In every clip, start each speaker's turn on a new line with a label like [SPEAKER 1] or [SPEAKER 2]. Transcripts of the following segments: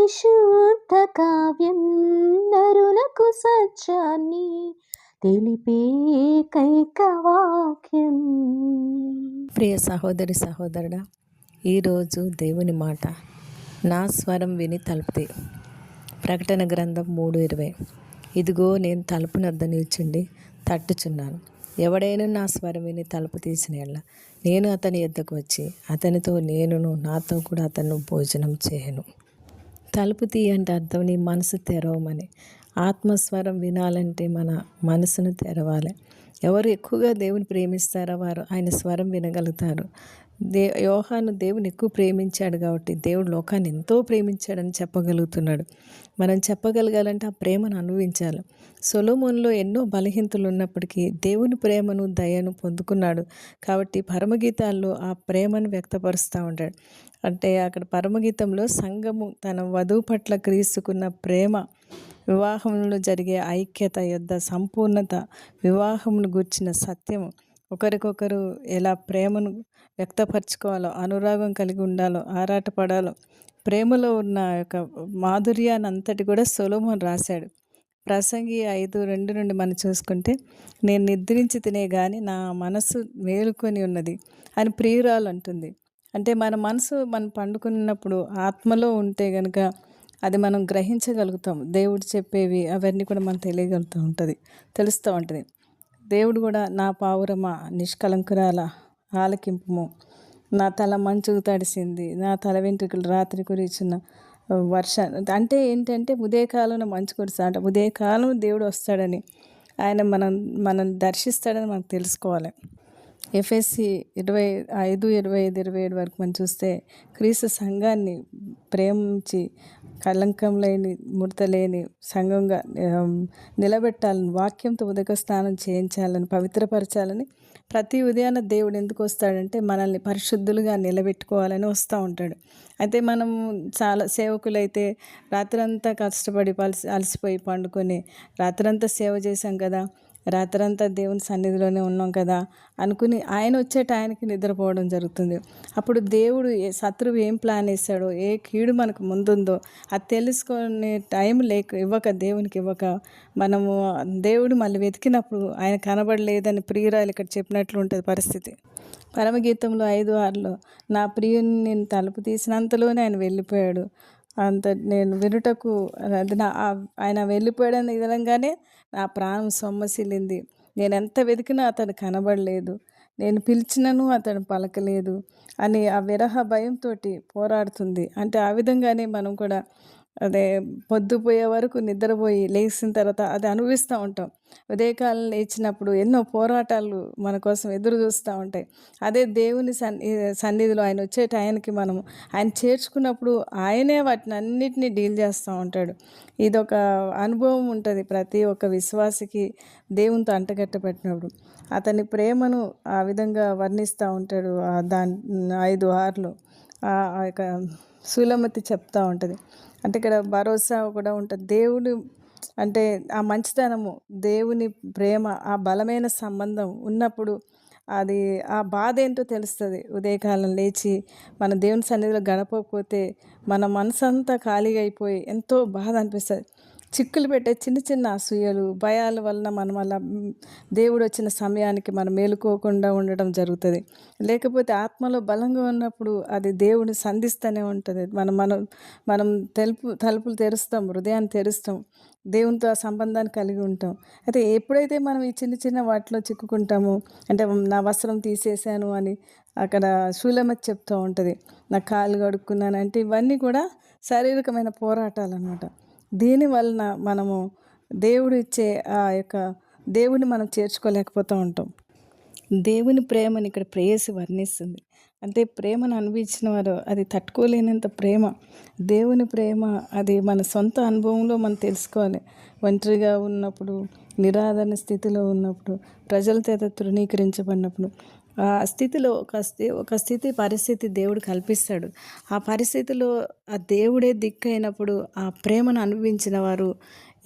[SPEAKER 1] పరిశుద్ధ కావ్యం నరులకు సత్యాన్ని తెలిపే కైక వాక్యం
[SPEAKER 2] ప్రియ సహోదరి సహోదరుడా ఈరోజు దేవుని మాట నా స్వరం విని తలుపుతే. ప్రకటన గ్రంథం మూడు ఇరవై. ఇదిగో నేను తలుపు నద్ద నిల్చుండి తట్టుచున్నాను. ఎవడైనా నా స్వరం విని తలుపు తీసిన యెడల నేను అతని ఎద్దకు వచ్చి అతనితో నేనును నాతో కూడా అతను భోజనం చేయను. తలుపు తీయంటే అర్థం నీ మనసు తెరవమని. ఆత్మస్వరం వినాలంటే మన మనసును తెరవాలి. ఎవరు ఎక్కువగా దేవుని ప్రేమిస్తారో వారు ఆయన స్వరం వినగలుగుతారు. దే యోహాను దేవుని ఎక్కువ ప్రేమించాడు కాబట్టి దేవుడు లోకాన్ని ఎంతో ప్రేమించాడని చెప్పగలుగుతున్నాడు. మనం చెప్పగలగాలంటే ఆ ప్రేమను అనుభవించాలి. సొలోమోన్లో ఎన్నో బలహీనతలు ఉన్నప్పటికీ దేవుని ప్రేమను దయను పొందుకున్నాడు కాబట్టి పరమగీతాల్లో ఆ ప్రేమను వ్యక్తపరుస్తూ ఉంటాడు. అంటే అక్కడ పరమగీతంలో సంఘము తన వధువు పట్ల క్రీస్తుకున్న ప్రేమ వివాహంలో జరిగే ఐక్యత యొద్ద సంపూర్ణత వివాహమును గుర్చిన సత్యము ఒకరికొకరు ఎలా ప్రేమను వ్యక్తపరచుకోవాలో అనురాగం కలిగి ఉండాలో ఆరాటపడాలో ప్రేమలో ఉన్న యొక్క మాధుర్యాన్ని అంతటి కూడా సొలోమోన్ రాశాడు. ప్రసంగి ఐదు రెండు నుండి మనం చూసుకుంటే నేను నిద్రించి తినే కానీ నా మనసు మేలుకొని ఉన్నది అని ప్రియురాలు అంటుంది. అంటే మన మనసు మనం పండుకున్నప్పుడు ఆత్మలో ఉంటే కనుక అది మనం గ్రహించగలుగుతాం. దేవుడు చెప్పేవి అవన్నీ కూడా మనం తెలియగలుగుతూ ఉంటుంది తెలుస్తూ ఉంటుంది. దేవుడు కూడా నా పావురమ నిష్కలంకురాల ఆలకింపుము. నా తల మంచుకు తడిసింది. నా తల వెంట్రుకలు రాత్రి కురిచిన వర్ష అంటే ఏంటంటే ఉదయకాలంలో మంచు కురుస్తా అంటే ఉదయకాలం దేవుడు వస్తాడని ఆయన మనం మనం దర్శిస్తాడని మనకు తెలుసుకోవాలి. ఎఫ్ఎస్సి ఇరవై ఐదు ఇరవై ఐదు ఇరవై ఏడు వరకు మనం చూస్తే క్రీస్తు సంఘాన్ని ప్రేమించి కలంకం లేని ముడత లేని సంఘంగా నిలబెట్టాలని వాక్యంతో ఉదక స్నానం చేయించాలని పవిత్రపరచాలని ప్రతి ఉదయాన దేవుడు ఎందుకు వస్తాడంటే మనల్ని పరిశుద్ధులుగా నిలబెట్టుకోవాలని వస్తూ ఉంటాడు. అయితే మనం చాలా సేవకులైతే రాత్రంతా కష్టపడి పలసి అలసిపోయి పండుకొని రాత్రంతా సేవ చేశాం కదా రాత్రంతా దేవుని సన్నిధిలోనే ఉన్నాం కదా అనుకుని ఆయన వచ్చే టైంకి నిద్రపోవడం జరుగుతుంది. అప్పుడు దేవుడు ఏ శత్రువు ఏం ప్లాన్ వేసాడో ఏ కీడు మనకు ముందుందో అది తెలుసుకునే టైం లేక ఇవ్వక దేవునికి ఇవ్వక మనము దేవుడు మళ్ళీ వెతికినప్పుడు ఆయన కనబడలేదని ప్రియురాలు ఇక్కడ చెప్పినట్లు ఉంటుంది పరిస్థితి. పరమగీతంలో ఐదు ఆరులో నా ప్రియుని నేను తలుపు తీసినంతలోనే ఆయన వెళ్ళిపోయాడు. అంత నేను వినుటకు అది నా ఆయన వెళ్ళిపోయాడని విధంగానే నా ప్రాణం సొమ్మసిల్లింది. నేను ఎంత వెతికినా అతను కనబడలేదు. నేను పిలిచినను అతను పలకలేదు అని ఆ విరహ భయంతో పోరాడుతుంది. అంటే ఆ విధంగానే మనం కూడా అదే పొద్దుపోయే వరకు నిద్రపోయి లేచిన తర్వాత అది అనుభవిస్తూ ఉంటాం. ఉదయకాలం లేచినప్పుడు ఎన్నో పోరాటాలు మన కోసం ఎదురు చూస్తూ ఉంటాయి. అదే దేవుని సన్నిధిలో ఆయన వచ్చే టైంకి మనం ఆయన చేర్చుకున్నప్పుడు ఆయనే వాటిని అన్నిటినీ డీల్ చేస్తూ ఉంటాడు. ఇదొక అనుభవం ఉంటుంది ప్రతి ఒక్క విశ్వాసికి దేవునితో అంటగట్టబెట్టినప్పుడు. అతని ప్రేమను ఆ విధంగా వర్ణిస్తూ ఉంటాడు దాని ఐదు ఆరులో. యొక్క సులమతి చెప్తూ ఉంటుంది. అంటే ఇక్కడ భరోసా కూడా ఉంటుంది. దేవుడు అంటే ఆ మంచితనము దేవుని ప్రేమ ఆ బలమైన సంబంధం ఉన్నప్పుడు అది ఆ బాధ ఏంటో తెలుస్తుంది. ఉదయకాలం లేచి మన దేవుని సన్నిధిలో గడపకపోతే మన మనసంతా ఖాళీగా అయిపోయి ఎంతో బాధ అనిపిస్తుంది. చిక్కులు పెట్టే చిన్న చిన్న అసూయలు భయాల వలన మనం అలా దేవుడు వచ్చిన సమయానికి మనం మేలుకోకుండా ఉండడం జరుగుతుంది. లేకపోతే ఆత్మలో బలంగా ఉన్నప్పుడు అది దేవుడిని సంధిస్తూనే ఉంటుంది. మనం మనం మనం తెలుపు తలుపులు తెరుస్తాం హృదయాన్ని తెరుస్తాం దేవునితో ఆ సంబంధాన్ని కలిగి ఉంటాం. అయితే ఎప్పుడైతే మనం ఈ చిన్న చిన్న వాటిలో చిక్కుకుంటామో అంటే నా వస్త్రం తీసేశాను అని అక్కడ శూలమతి చెప్తూ ఉంటుంది. నా కాలు కడుక్కున్నాను అంటే ఇవన్నీ కూడా శారీరకమైన పోరాటాలు అనమాట దీని వలన మనము దేవుడు ఇచ్చే ఆ యొక్క దేవుని మనం చేర్చుకోలేకపోతూ ఉంటాం. దేవుని ప్రేమని ఇక్కడ ప్రేయసి వర్ణిస్తుంది. అంటే ప్రేమను అనుభవించిన వారు అది తట్టుకోలేనంత ప్రేమ. దేవుని ప్రేమ అది మన సొంత అనుభవంలో మనం తెలుసుకోవాలి. ఒంటరిగా ఉన్నప్పుడు నిరాదరణ స్థితిలో ఉన్నప్పుడు ప్రజల చేత తృణీకరించబడినప్పుడు స్థితిలో ఒక స్థి ఒక స్థితి పరిస్థితి దేవుడు కల్పిస్తాడు. ఆ పరిస్థితిలో ఆ దేవుడే దిక్కైనప్పుడు ఆ ప్రేమను అనుభవించిన వారు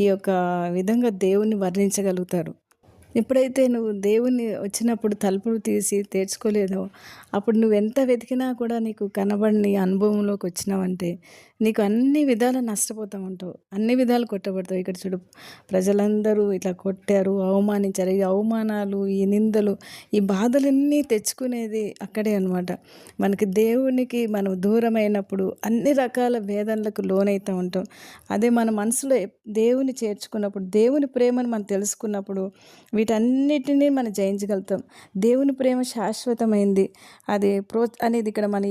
[SPEAKER 2] ఈ యొక్క విధంగా దేవుని వర్ణించగలుగుతారు. ఎప్పుడైతే నువ్వు దేవుని వచ్చినప్పుడు తలుపులు తీసి తెరుచుకోలేదో అప్పుడు నువ్వు ఎంత వెతికినా కూడా నీకు కనబడిని అనుభవంలోకి వచ్చినావంటే నీకు అన్ని విధాలు నష్టపోతూ ఉంటావు. అన్ని విధాలు కొట్టబడతావు. ఇక్కడ చూడు ప్రజలందరూ ఇట్లా కొట్టారు అవమానించారు. ఈ అవమానాలు ఈ నిందలు ఈ బాధలన్నీ తెచ్చుకునేది అక్కడే అనమాట మనకి దేవునికి మనం దూరమైనప్పుడు అన్ని రకాల వేదనలకు లోనైతూ ఉంటాం. అదే మన మనసులో దేవుని చేర్చుకున్నప్పుడు దేవుని ప్రేమను మనం తెలుసుకున్నప్పుడు వీటన్నిటినీ మనం జయించగలుగుతాం. దేవుని ప్రేమ శాశ్వతమైంది. అది ప్రో అనేది ఇక్కడ మన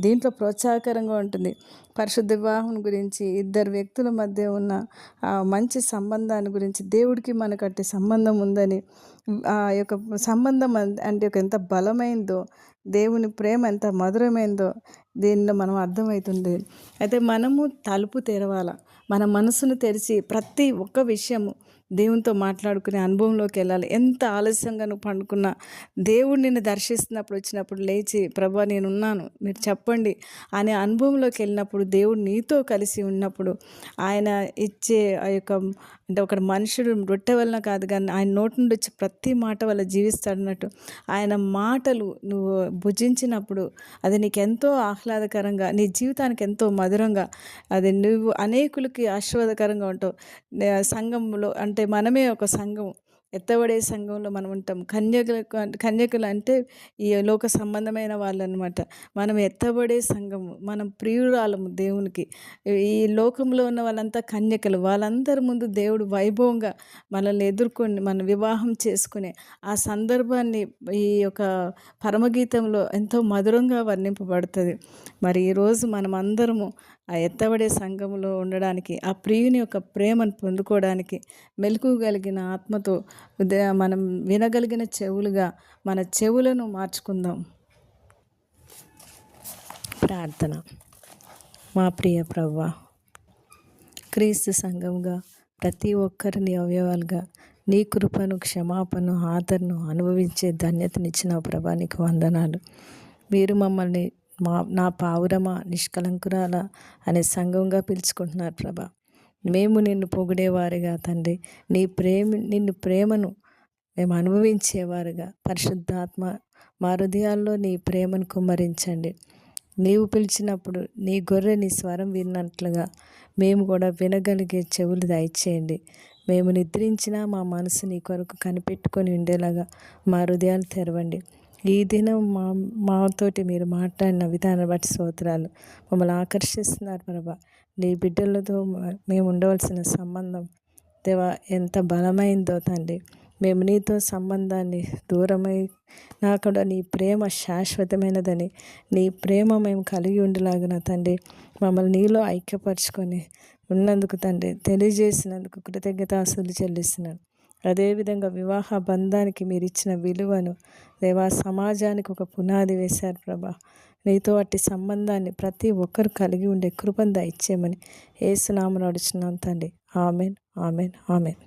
[SPEAKER 2] దీంట్లో ప్రోత్సాహకరంగా ఉంటుంది. పరిశుద్ధ వివాహం గురించి ఇద్దరు వ్యక్తుల మధ్య ఉన్న ఆ మంచి సంబంధాన్ని గురించి దేవుడికి మనకు సంబంధం ఉందని ఆ యొక్క సంబంధం అంటే ఎంత బలమైందో దేవుని ప్రేమ ఎంత మధురమైందో దీనిలో మనం అర్థమవుతుంది అయితే మనము తలుపు తెరవాల? మన మనసును తెరిచి ప్రతి ఒక్క విషయము దేవునితో మాట్లాడుకునే అనుభవంలోకి వెళ్ళాలి. ఎంత ఆలస్యంగా నువ్వు పండుకున్నా దేవుడు నిన్ను దర్శిస్తున్నప్పుడు వచ్చినప్పుడు లేచి ప్రభా నేను ఉన్నాను మీరు చెప్పండి అనే అనుభవంలోకి వెళ్ళినప్పుడు దేవుడు నీతో కలిసి ఉన్నప్పుడు ఆయన ఇచ్చే ఆ యొక్క అంటే ఒక మనుషుడు రొట్టె వలన కాదు కానీ ఆయన నోటి నుండి వచ్చి ప్రతి మాట వల్ల జీవిస్తాడన్నట్టు ఆయన మాటలు నువ్వు భుజించినప్పుడు అది నీకు ఎంతో ఆహ్లాదకరంగా నీ జీవితానికి ఎంతో మధురంగా అది నువ్వు అనేకులకి ఆశీర్వాదకరంగా ఉంటావు. సంఘంలో అంటే మనమే ఒక సంఘం. ఎత్తబడే సంఘంలో మనం ఉంటాం. కన్యకులకు కన్యకులు అంటే ఈ లోక సంబంధమైన వాళ్ళు అనమాట మనం ఎత్తబడే సంఘము మనం ప్రియురాలము దేవునికి. ఈ లోకంలో ఉన్న వాళ్ళంతా కన్యకలు. వాళ్ళందరి ముందు దేవుడు వైభవంగా మనల్ని ఎదుర్కొని మన వివాహం చేసుకునే ఆ సందర్భాన్ని ఈ యొక్క పరమగీతంలో ఎంతో మధురంగా వర్ణింపబడుతుంది. మరి ఈరోజు మనం అందరము ఆ ఎత్తబడే సంఘంలో ఉండడానికి ఆ ప్రియుని యొక్క ప్రేమను పొందుకోవడానికి మెలకుగలిగిన ఆత్మతో మనం వినగలిగిన చెవులుగా మన చెవులను మార్చుకుందాం. ప్రార్థన. మా ప్రియ ప్రవ్వ క్రీస్తు సంఘంగా ప్రతి ఒక్కరిని అవయవాలుగా నీ కృపను క్షమాపణను ఆదరను అనుభవించే ధన్యతనిచ్చిన ప్రభా నీకు వందనాలు. మీరు మమ్మల్ని మా నా పావురమా నిష్కలంకురాల అనే సంఘంగా పిలుచుకుంటున్నారు ప్రభా. మేము నిన్ను పొగిడేవారుగా తండ్రి. నీ ప్రేమ నిన్ను ప్రేమను మేము అనుభవించేవారుగా. పరిశుద్ధాత్మ మా హృదయాల్లో నీ ప్రేమను కుమ్మరించండి. నీవు పిలిచినప్పుడు నీ గొర్రె నీ స్వరం విన్నట్లుగా మేము కూడా వినగలిగే చెవులు దయచేయండి. మేము నిద్రించినా మా మనసు నీ కొరకు కనిపెట్టుకొని ఉండేలాగా మా హృదయాలు తెరవండి. ఈ దినం మా మాతోటి మీరు మాట్లాడిన విధానం బట్టి స్తోత్రాలు. మమ్మల్ని ఆకర్షిస్తున్నారు ప్రభా. నీ బిడ్డలతో మేము ఉండవలసిన సంబంధం దేవా ఎంత బలమైందో తండ్రి. మేము నీతో సంబంధాన్ని దూరమై నాకుండా నీ ప్రేమ శాశ్వతమైనదని నీ ప్రేమ మేము కలిగి ఉండేలాగిన తండ్రి. మమ్మల్ని నీలో ఐక్యపరచుకొని ఉన్నందుకు తండ్రి తెలియజేసినందుకు కృతజ్ఞతాసులు చెల్లిస్తున్నాను అదేవిధంగా వివాహ బంధానికి మీరు ఇచ్చిన విలువను దేవా సమాజానికి ఒక పునాది వేశారు ప్రభా. నీతో అట్టి సంబంధాన్ని ప్రతి ఒక్కరు కలిగి ఉండే కృపంద ఇచ్చేయమని ఏసునామను అడుచున్నాం తండ్రి. Amen amen amen.